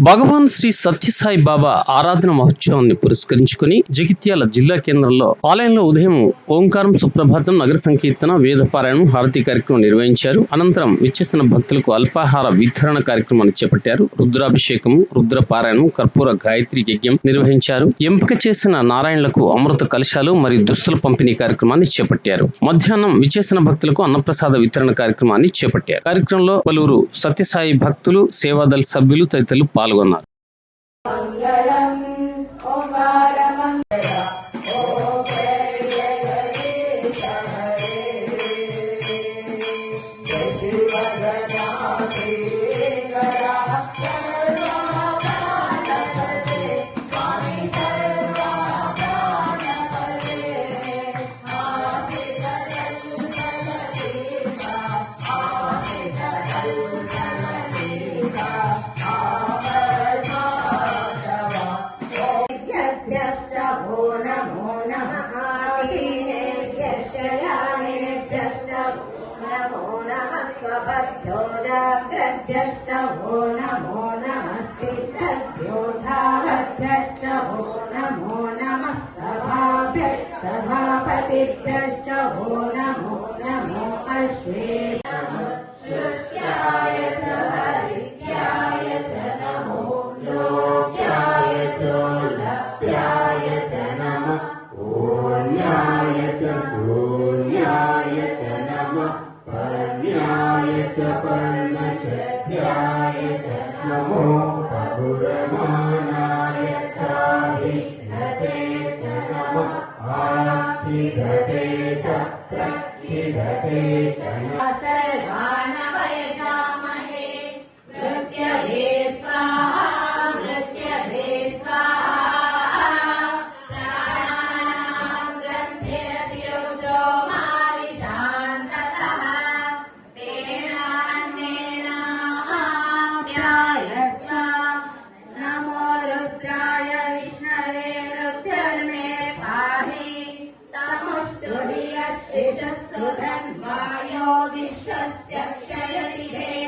భగవాన్ శ్రీ సత్యసాయి బాబా ఆరాధన మహోత్సవాన్ని పురస్కరించుకుని జగిత్యాల జిల్లా కేంద్రంలో ఆలయంలో ఉదయం ఓంకారం సుప్రభాతం నగర సంకీర్తన వేద పారాయణం హారతి కార్యక్రమం నిర్వహించారు. అనంతరం విచ్చేసిన భక్తులకు అల్పాహార వితరణ కార్యక్రమాన్ని చేపట్టారు. రుద్రాభిషేకం రుద్ర పారాయణం కర్పూర గాయత్రి యజ్ఞం నిర్వహించారు. ఎంపిక చేసిన నారాయణలకు అమృత కలశాలు మరియు దుస్తుల పంపిణీ కార్యక్రమాన్ని చేపట్టారు. మధ్యాహ్నం విచ్చేసిన భక్తులకు అన్నప్రసాద వితరణ కార్యక్రమాన్ని చేపట్టారు. కార్యక్రమంలో పలువురు సత్యసాయి భక్తులు సేవాదళ సభ్యులు తదితరులు పాల్గొన్నారు. మంగళం यज्ञस्य भो नमो नमः आसीनेभ्यश्च यानेभ्यश्च नमो नमः स्वभद्रोजाग्रभ्यश्च भो नमो नमस्तिभ्योऽधाभ्यश्च भो नमो नमः सभाभ्यः सभापतिभ्यश्च भो नमो नमो अश्वे नमो च पर्णशभ्याय च नमो धन्वायो विश्वस्य क्षयति हे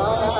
Wow.